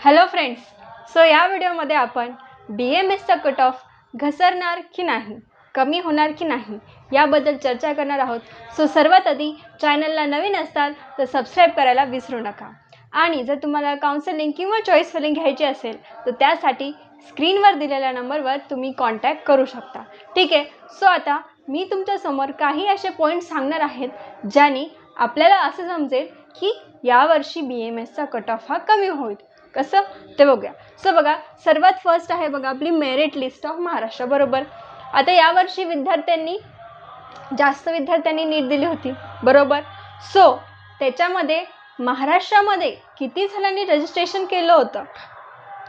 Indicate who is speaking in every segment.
Speaker 1: Hello friends so या व्हिडिओमध्ये आपण बी एम एसचा कट ऑफ घसरणार की नाही कमी होणार की नाही याबद्दल चर्चा करणार आहोत. सो सर्वात आधी चॅनलला नवीन असताल तर सबस्क्राईब करायला विसरू नका. आणि जर तुम्हाला काउन्सिलिंग किंवा चॉईस फिलिंग घ्यायची असेल तर त्यासाठी स्क्रीनवर दिलेल्या नंबरवर तुम्ही कॉन्टॅक्ट करू शकता. ठीक आहे? सो आता मी तुमच्यासमोर काही असे पॉईंट सांगणार आहेत ज्याने आपल्याला असं समजेल की यावर्षी बी एम एसचा कट ऑफ हा कमी होईल. कसं? ते बघूया. सो बघा सर्वात फर्स्ट आहे बघा आपली मेरिट लिस्ट ऑफ महाराष्ट्र बरोबर? आता यावर्षी विद्यार्थ्यांनी जास्त विद्यार्थ्यांनी नीट दिली होती बरोबर? सो त्याच्यामध्ये महाराष्ट्रामध्ये किती जणांनी रजिस्ट्रेशन केलं होतं?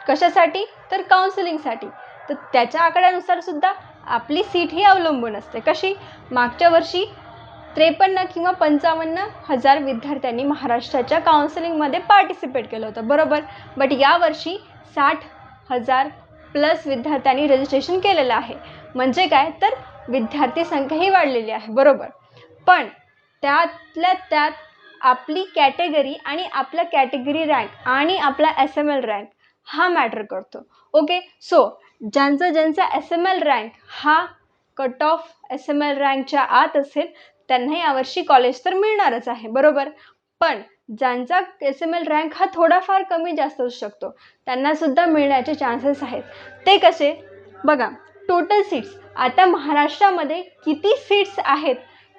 Speaker 1: कशासाठी? तर काउन्सिलिंगसाठी तर त्याच्या आकड्यानुसार सुद्धा आपली सीट ही अवलंबून असते. कशी? मागच्या वर्षी त्रेपन्न किंवा पंचावन्न हजार विद्यार्थ्यांनी महाराष्ट्राच्या काउन्सिलिंगमध्ये पार्टिसिपेट केलं होतं. बरोबर? बट यावर्षी साठ हजार प्लस विद्यार्थ्यांनी रजिस्ट्रेशन केलेलं आहे. म्हणजे काय? तर विद्यार्थी संख्याही वाढलेली आहे. बरोबर? पण त्यातल्या त्यात आपली कॅटेगरी आणि आपला कॅटेगरी रँक आणि आपला एस एम एल रँक हा मॅटर करतो. ओके सो ज्यांचा ज्यांचा एस एम एल रँक हा cut off S M L रँकच्या आत असेल त्यांना यावर्षी कॉलेज तर मिळणारच आहे बरोबर? पण ज्यांचा एस एम एल रँक हा थोडाफार कमी जास्त असू शकतो त्यांनासुद्धा मिळण्याचे चान्सेस आहेत. ते कसे? बघा टोटल सीट्स आता महाराष्ट्रामध्ये किती सीट्स आहेत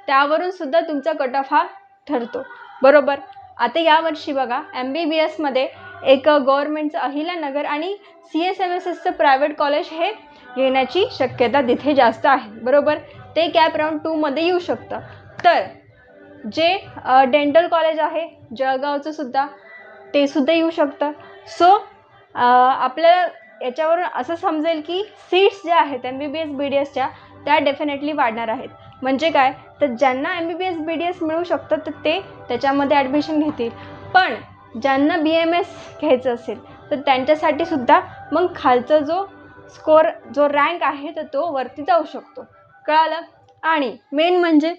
Speaker 1: त्यावरून सुद्धा तुमचा कट ऑफ हा ठरतो बरोबर? आता यावर्षी बघा एम बी बी एसमध्ये एक गव्हर्मेंटचं अहिल्यानगर आणि सी एस एम एस एसचं प्रायव्हेट कॉलेज हे येण्याची शक्यता तिथे जास्त आहे बरोबर? ते कॅप राऊंड टूमध्ये येऊ शकतं. तर जे डेंटल कॉलेज आहे जळगावचं सुद्धा ते सुद्धा येऊ शकतं. सो आपल्याला याच्यावरून असं समजेल की सीट्स ज्या आहेत M B B S B D एसच्या त्या डेफिनेटली वाढणार आहेत. म्हणजे काय? तर ज्यांना M B B S B D S मिळू शकतं तर ते त्याच्यामध्ये ॲडमिशन घेतील. पण ज्यांना बी एम एस घ्यायचं असेल तर त्यांच्यासाठी सुद्धा मग खालचा जो स्कोअर जो रँक आहे तर तो वरती जाऊ शकतो. कळालं? आणि मेन म्हणजे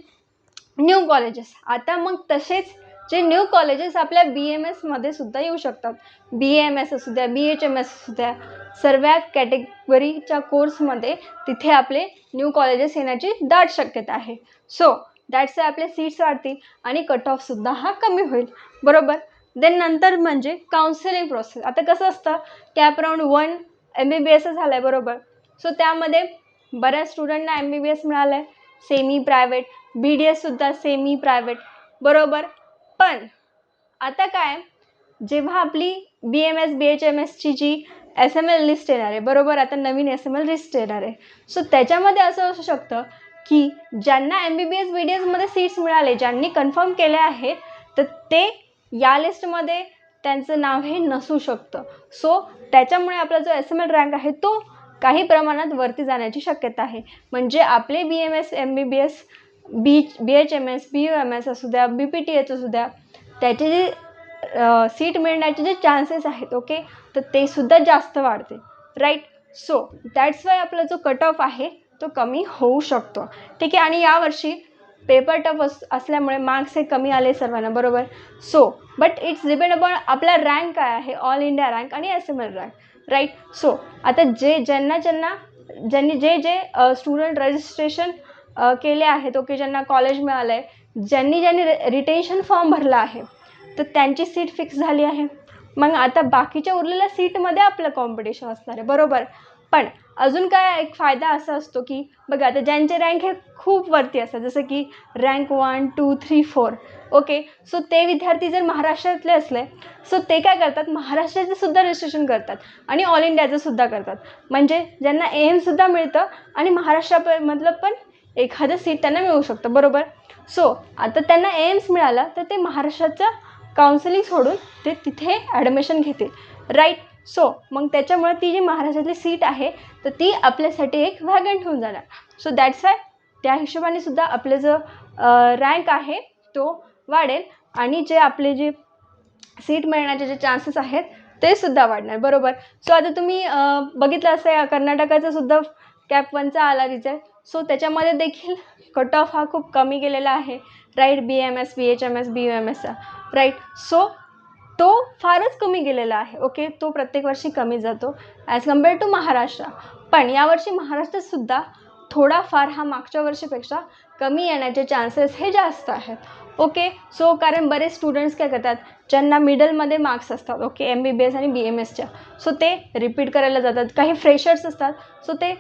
Speaker 1: न्यू कॉलेजेस आता मग तसेच जे न्यू कॉलेजेस आपल्या बी एम एसमध्ये सुद्धा येऊ शकतात. बी एम एस असू द्या बी एच एम एस असू द्या सर्व कॅटेगरीच्या कोर्समध्ये तिथे आपले न्यू कॉलेजेस येण्याची दाट शक्यता आहे. सो दॅट्स आपले सीट्स वाढतील आणि कट ऑफसुद्धा हा कमी होईल. बरोबर? देन नंतर म्हणजे काउन्सिलिंग प्रोसेस आता कसं असतं? CAP round one M B B S झालं आहे बरोबर? सो त्यामध्ये बऱ्याच स्टुडंटना एम बी बी एस मिळालं आहे सेमी प्रायव्हेट बी डी एससुद्धा सेमी प्रायव्हेट बरोबर? पण आता काय? जेव्हा आपली B M S B H M एसची जी एस एम एल लिस्ट येणार आहे बरोबर? आता नवीन एस एम एल लिस्ट येणार आहे. सो त्याच्यामध्ये असं असू शकतं की ज्यांना M B B S B D एसमध्ये सीट्स मिळाले ज्यांनी कन्फर्म केले आहे तर ते या लिस्टमध्ये त्यांचं नाव हे नसू शकतं. सो त्याच्यामुळे आपला जो एस एम एल रँक आहे तो काही प्रमाणात वरती जाण्याची शक्यता आहे. म्हणजे आपले B M S M B B S B B H M S B U M S असू द्या बी पी टी एच असू द्या त्याचे जे सीट मिळण्याचे जे चान्सेस आहेत ओके तर ते सुद्धा जास्त वाढते राईट सो दॅट्स वाय आपला जो कट ऑफ आहे तो कमी होऊ शकतो. ठीक आहे? आणि यावर्षी पेपर टफ अस असल्यामुळे मार्क्स हे कमी आले सर्वांना बरोबर? So but it's depend upon आपला रँक काय आहे ऑल इंडिया रँक आणि S M L rank right so आता जे ज्यांना ज्यांना ज्यांनी जे जे स्टुडंट रजिस्ट्रेशन केले आहेत ओके ज्यांना कॉलेज मिळालं आहे ज्यांनी ज्यांनी रिटेन्शन फॉर्म भरला आहे तर त्यांची सीट फिक्स झाली आहे. मग आता बाकीच्या उरलेल्या सीटमध्ये आपलं कॉम्पिटिशन असणार आहे बरोबर? पण अजून काय एक फायदा असा असतो की बघा आता ज्यांचे रँक हे खूप वरती असतात जसं की rank one two three four okay so ते विद्यार्थी जर महाराष्ट्रातले असले सो ते काय करतात? महाराष्ट्राचंसुद्धा रजिस्ट्रेशन करतात आणि ऑल इंडियाचं सुद्धा करतात. म्हणजे ज्यांना ए एमसुद्धा मिळतं आणि महाराष्ट्रामधलं पण एखादं सीट त्यांना मिळू शकतं बरोबर? सो आता त्यांना ए एम्स मिळालं तर ते महाराष्ट्राचं काउन्सिलिंग सोडून ते तिथे ॲडमिशन घेतील. राईट सो मग त्याच्यामुळे ती जी महाराष्ट्रातली सीट आहे तर ती आपल्यासाठी एक व्हॅगंट होऊन जाणार. सो दॅट्स वाय त्या हिशोबाने सुद्धा आपलं जो रँक आहे तो वाढेल आणि जे आपले जे सीट मिळण्याचे जे चान्सेस आहेत ते सुद्धा वाढणार. बरोबर? सो आता तुम्ही बघितलं असं आहे कर्नाटकाचा सुद्धा कॅप वनचा आला रिझल्ट सो त्याच्यामध्ये देखील कट ऑफ हा खूप कमी गेलेला आहे. Right B M S B H M S B U M एसचा right so तो फारच कमी गेलेला आहे. ओके तो प्रत्येक वर्षी कमी जातो. As compare to Maharashtra. पण यावर्षी महाराष्ट्रातसुद्धा थोडाफार हा मागच्या वर्षीपेक्षा कमी येण्याचे चान्सेस हे जास्त आहेत. ओके सो कारण बरेच स्टुडंट्स काय करतात? ज्यांना मिडलमध्ये मार्क्स असतात. Okay M B B S आणि बी एम एसच्या सो ते रिपीट करायला जातात. काही फ्रेशर्स असतात. सो ते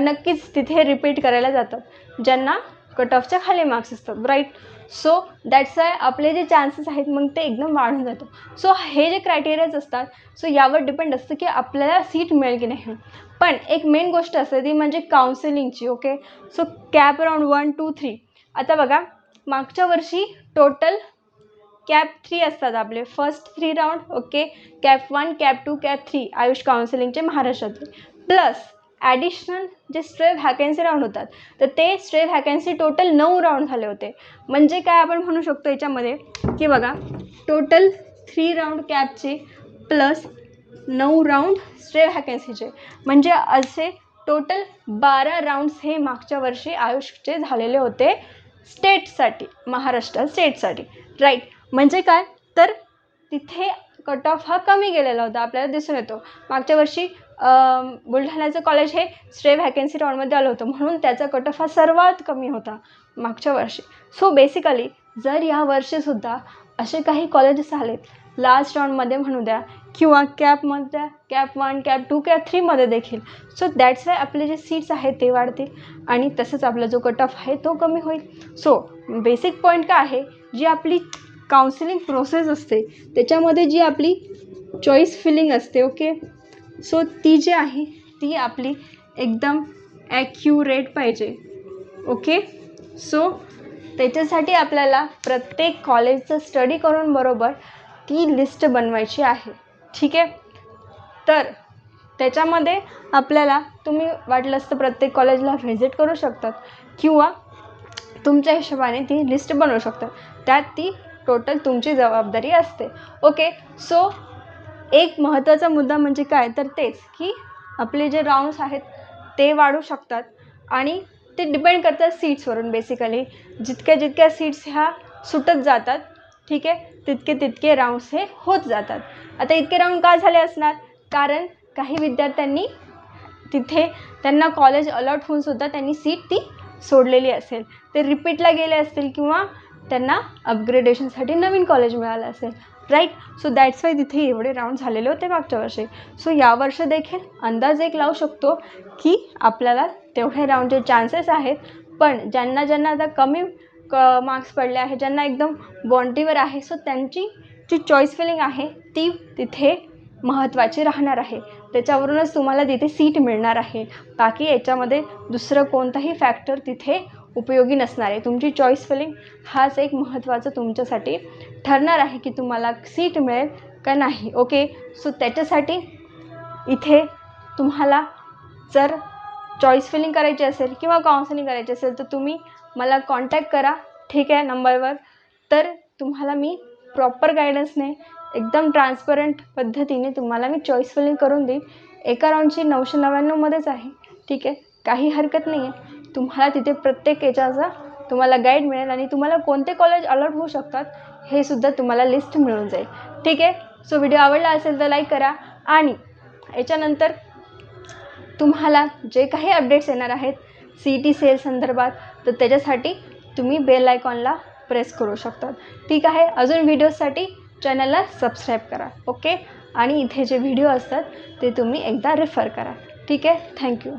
Speaker 1: नक्कीच तिथे रिपीट करायला जातात. ज्यांना कट ऑफच्या खाली मार्क्स असतात. राईट सो दॅट्स आय आपले जे चान्सेस आहेत मग ते एकदम वाढून जातं सो हे जे क्रायटेरियाज असतात सो यावर डिपेंड असतं की आपल्याला सीट मिळेल की नाही. पण एक मेन गोष्ट असते ती म्हणजे काउन्सिलिंगची okay so CAP around one two three आता बघा मागच्या वर्षी टोटल कॅप थ्री असतात आपले. First three round okay CAP one CAP two CAP three Ayush काउन्सिलिंगचे महाराष्ट्रातले. प्लस ॲडिशनल जे स्ट्रे व्हॅकन्सी राऊंड होतात तर ते स्ट्रे व्हॅकन्सी टोटल नऊ राऊंड झाले होते. म्हणजे काय आपण म्हणू शकतो याच्यामध्ये? की बघा टोटल थ्री राऊंड कॅपचे प्लस नऊ राऊंड स्ट्रे व्हॅकन्सीचे म्हणजे असे टोटल बारा राऊंड्स हे मागच्या वर्षी आयुषचे झालेले होते स्टेटसाठी महाराष्ट्र स्टेटसाठी राईट म्हणजे काय? तर तिथे कट ऑफ हा कमी गेलेला होता आपल्याला दिसून येतो. मागच्या वर्षी बुलढाण्याचं कॉलेज हे स्ट्रे व्हॅकन्सी राऊंडमध्ये आलं होतं म्हणून त्याचा कट ऑफ हा सर्वात कमी होता मागच्या वर्षी. सो बेसिकली जर या वर्षीसुद्धा असे काही कॉलेजेस आलेत लास्ट राऊंडमध्ये म्हणू द्या किंवा कॅपमध्ये CAP one CAP two CAP थ्रीमध्ये देखील. सो दॅट्स वाय आपले जे सीट्स आहेत ते वाढतील आणि तसंच आपला जो कट ऑफ आहे तो कमी होईल. सो बेसिक पॉईंट काय आहे? जी आपली काउन्सिलिंग प्रोसेस असते त्याच्यामध्ये जी आपली चॉईस फिलिंग असते ओके सो ती जी आहे ती आपली एकदम ॲक्युरेट पाहिजे ओके सो त्याच्यासाठी आपल्याला प्रत्येक कॉलेजचं स्टडी करून बरोबर ती लिस्ट बनवायची आहे. ठीक आहे? तर त्याच्यामध्ये आपल्याला तुम्ही वाटलं असतं प्रत्येक कॉलेजला व्हिजिट करू शकतात किंवा तुमच्या हिशोबाने ती लिस्ट बनवू शकतात. त्यात ती टोटल तुमची जबाबदारी असते. ओके सो एक महत्त्वाचा मुद्दा म्हणजे काय? तर तेच की आपले जे राऊंड्स आहेत ते वाढू शकतात आणि ते डिपेंड करतात सीट्सवरून बेसिकली जितक्या जितक्या सीट्स ह्या सुटत जातात ठीक आहे? तितके तितके राऊंड्स हे होत जातात. आता इतके राऊंड का झाले असणार? कारण काही विद्यार्थ्यांनी तिथे त्यांना कॉलेज अलॉट होऊनसुद्धा त्यांनी सीट ती सोडलेली असेल. ते रिपीटला गेले असतील किंवा त्यांना अपग्रेडेशनसाठी नवीन कॉलेज मिळालं असेल. राईट सो दॅट्स वाय तिथे एवढे राऊंड झालेले होते मागच्या वर्षी. सो यावर्षी देखील अंदाज एक लावू शकतो की आपल्याला तेवढे राऊंडचे चान्सेस आहेत. पण ज्यांना ज्यांना आता कमी क मार्क्स पडले आहे ज्यांना एकदम बॉन्टीवर आहे सो त्यांची जी चॉईस फिलिंग आहे ती तिथे महत्त्वाची राहणार आहे. त्याच्यावरूनच तुम्हाला तिथे सीट मिळणार आहे. बाकी याच्यामध्ये दुसरं कोणताही फॅक्टर तिथे उपयोगी नसणार आहे. तुमची चॉईस फिलिंग हाच एक महत्त्वाचं तुमच्यासाठी ठरणार आहे की तुम्हाला सीट मिळेल का नाही. ओके सो त्याच्यासाठी इथे तुम्हाला जर चॉईस फिलिंग करायची असेल किंवा काउन्सिलिंग करायची असेल तर तुम्ही मला कॉन्टॅक्ट करा ठीक आहे नंबरवर तर तुम्हाला मी प्रॉपर गायडन्सने एकदम ट्रान्सपरंट पद्धतीने तुम्हाला मी चॉईसफुली करून देईन. एका राऊंडची नऊशे नव्याण्णवमध्येच आहे ठीक आहे. काही हरकत नाही आहे तुम्हाला तिथे प्रत्येक याच्याचा तुम्हाला गाईड मिळेल आणि तुम्हाला कोणते कॉलेज अलॉट होऊ शकतात हे सुद्धा तुम्हाला लिस्ट मिळून जाईल. ठीक आहे? सो व्हिडिओ आवडला असेल तर लाईक करा आणि याच्यानंतर तुम्हाला जे काही अपडेट्स येणार आहेत सी ई टी सेल संदर्भात तर त्याच्यासाठी तुम्ही बेल आयकॉनला प्रेस करू शकतात. ठीक आहे? अजून व्हिडिओजसाठी चॅनलला सबस्क्राईब करा ओके आणि इथे जे व्हिडिओ असतात ते तुम्ही एकदा रेफर करा. ठीक आहे? थँक्यू